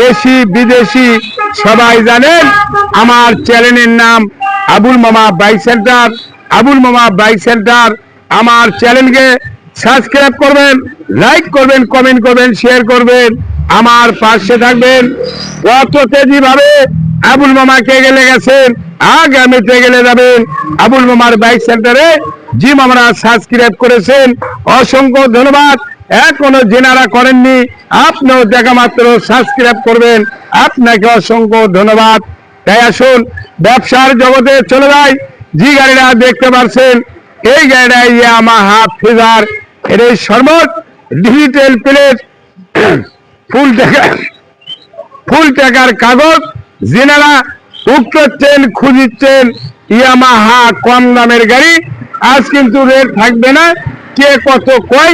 দেশি বিদেশি সবাই জানেন, আমার চ্যানেলের নাম আবুল মামা বাইক সেন্টার। আবুল মামা বাইক সেন্টার, আমার চ্যানেলকে সাবস্ক্রাইব করবেন, লাইক করবেন, কমেন্ট করবেন, শেয়ার করবেন, আমার পাশে থাকবেন। কত তেজি ভাবে আবুল মামাকে গেলে গেছেন আগামীতে গেলে যাবেন। আবুল মামার বাইক সেন্টারে, জিম আমরা সাবস্ক্রাইব করেছেন। অসংখ্য ধন্যবাদ। এখনও জেনারা করেননি। আপনিও দেখা মাত্র সাবস্ক্রাইব করবেন। আপনাকে অসংখ্য ধন্যবাদ। তাই আসুন, ব্যবসার জগতে চলে যাই। যে গাড়িটা দেখতে পাচ্ছেন এই গাড়িটা ইয়ামাহা ফিজার এর এই সর্বত ডিজিটাল প্লেট ফুল টাকা ফুল টাকার কাগজ। জেনারা উক্ত ট্রেন খুঁজিচ্ছেন ইয়ামাহা কম দামের গাড়ি। আজ কিন্তু রেট থাকবে না। কে কত কয়?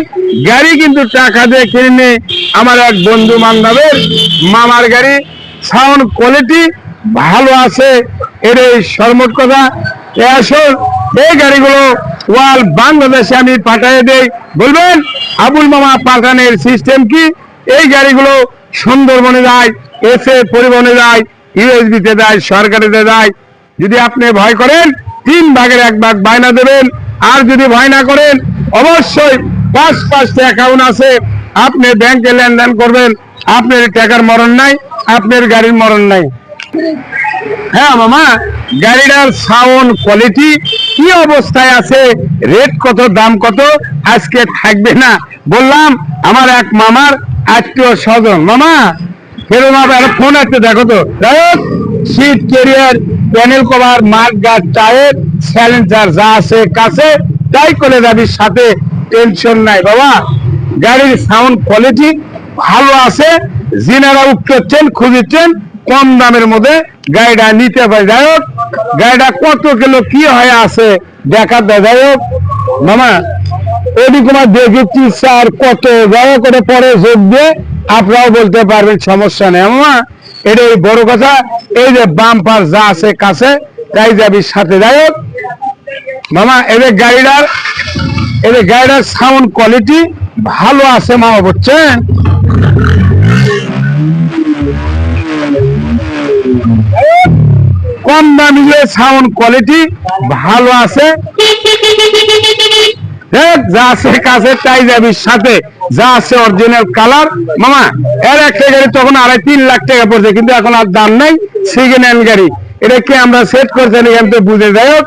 গাড়ি কিন্তু টাকা দিয়ে কিনে আমার এক বন্ধু বান্ধবের মামার গাড়ি। সাউন্ড কোয়ালিটি ভালো আছে এর এই সর্বত কথা। এ আসুন, এই গাড়িগুলো ওয়াল বাংলাদেশে আমি পাঠিয়ে দেই। বলবেন, আবুল মামা পাঠানোর সিস্টেম কি? এই গাড়িগুলো সুন্দরবনে যায়, এসে পরিবহনে যায়, ইউএসবিতে দেয় সরকারিতে দেয় যদি আপনি ভয় করেন, তিন ভাগের এক ভাগ বায়না দেবেন। আর যদি ভয় না করেন অবশ্যই পাঁচ পাঁচটা অ্যাকাউন্ট আছে। আপনি ব্যাংকে লেনদেন করবেন, আপনার টাকার মরণ নাই, আপনার গাড়ির মরণ নাই। হ্যাঁ মামা, গাড়িটার সাউন্ড কোয়ালিটি কি অবস্থায় আছে রেট কত, দাম কত, আজকে থাকবে না। বললাম, আমার এক মামার আত্মীয় স্বজন। মামা ফেরো মামা ফোন আছে, দেখো তো। সিট কেরিয়ার প্যানেল কভার মাঠ গাছ টায়ার স্যালেন্সার যা আছে, কাছে। তাই করে যাবি সাথে টেনশন নাই বাবা। গাড়ির সাউন্ড কোয়ালিটি ভালো আছে যিনারা উঠতেছেন খুঁজেছেন কম দামের মধ্যে গাড়িটা নিতে পারে। যাই হোক, গাড়িটা কত কিলো, কি হয়ে আছে দেখা দেয় যাই হোক, মামা তোমার দেখেছি স্যার কত যাই হোক ওটা পরে যোগ দিয়ে আপনারাও বলতে পারবেন, সমস্যা নেই। মামা এটা এই বড় কথা। এই যে বাম্পার যা আছে কাছে, তাই যাবি সাথে। যাই হোক মামা, এদের গাড়িটার এদের গাড়িটার সাউন্ড কোয়ালিটি ভালো আছে মামা, বুঝছেন? কম দামি যে সাউন্ড কোয়ালিটি ভালো আছে। যা আছে কাছে তাই যাবি সাথে। যা আছে অরিজিনাল কালার মামা, এর একটা গাড়ি তখন আড়াই তিন লাখ টাকা পড়ছে, কিন্তু এখন আর দাম নাই। হ্যান্ড গাড়ি। এটা কি আমরা সেট করতে এখান থেকে বুঝে যাই হোক।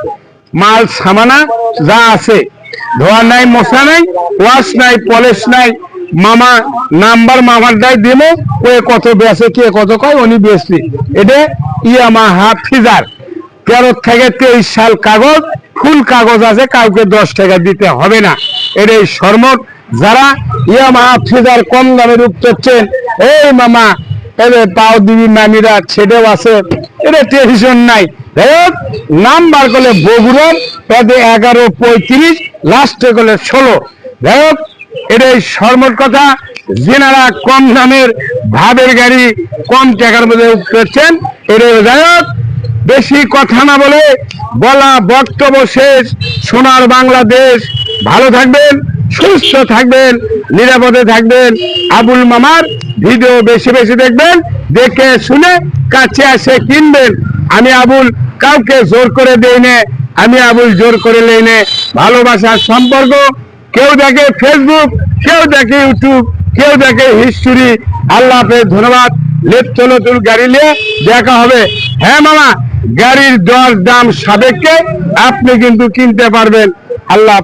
মাল, সামানা যা আছে। ধোয়া নাই মশা নাই, ওয়াশ নাই, পলিশ নাই, মামা নাম্বার মামার দায় দিলে ওই কত বেসে কে কত কয়, উনি বেশি এটা ইয়ামা হাফিজার তেরো থেকে তেইশ সাল কাগজ, ফুল কাগজ আছে, কাউকে দশ টাকা দিতে হবে না। এটা এই সরমত যারা ইয়ামা হাফিজার কম দামে রূপ করছেন এই মামা এদের পাও দিবি নামিরা ছেড়েও আছে এটা টেনশন নাই। যাই হোক নাম্বার করলে বগুড়ার তাতে এগারো, পঁয়ত্রিশ লাস্টে করলে ষোলো। যাই হোক এটাই সর্বত কথা। যেনারা কম দামের ভাবের গাড়ি, কম টাকার মধ্যে করছেন এটাই যাই হোক বেশি কথা না বলে বলা বক্তব্য শেষ। সোনার বাংলাদেশ। ভালো থাকবেন, সুস্থ থাকবেন, নিরাপদে থাকবেন। আবুল মামার ভিডিও বেশি বেশি দেখবেন, দেখে শুনে কাছে আসে কিনবেন। আমি আবুল কাউকে জোর করে দেই নে, আমি আবুল জোর করে নেই নে। ভালোবাসার সম্পর্ক, কেউ দেখে ফেসবুক কেউ দেখে ইউটিউব কেউ দেখে হিস্টোরি আল্লাহ হাফেজ, ধন্যবাদ। লেফট নতুন গাড়ি নিয়ে দেখা হবে। হ্যাঁ মামা, গাড়ির দর দাম সাবেককে আপনি কিন্তু কিনতে পারবেন। আল্লাহ।